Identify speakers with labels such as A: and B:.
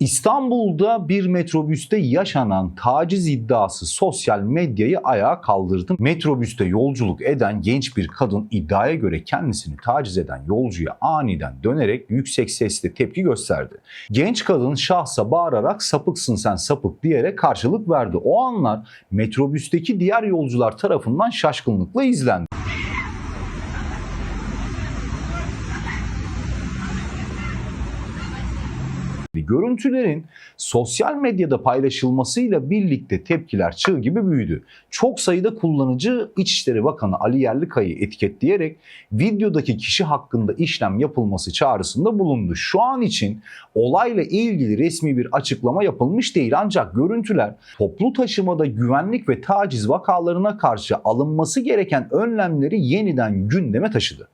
A: İstanbul'da bir metrobüste yaşanan taciz iddiası sosyal medyayı ayağa kaldırdı. Metrobüste yolculuk eden genç bir kadın iddiaya göre kendisini taciz eden yolcuya aniden dönerek yüksek sesle tepki gösterdi. Genç kadın şahsa bağırarak sapıksın sen sapık diyerek karşılık verdi. O anlar metrobüsteki diğer yolcular tarafından şaşkınlıkla izlendi. Görüntülerin sosyal medyada paylaşılmasıyla birlikte tepkiler çığ gibi büyüdü. Çok sayıda kullanıcı İçişleri Bakanı Ali Yerlikaya'yı etiketleyerek videodaki kişi hakkında işlem yapılması çağrısında bulundu. Şu an için olayla ilgili resmi bir açıklama yapılmış değil ancak görüntüler toplu taşımada güvenlik ve taciz vakalarına karşı alınması gereken önlemleri yeniden gündeme taşıdı.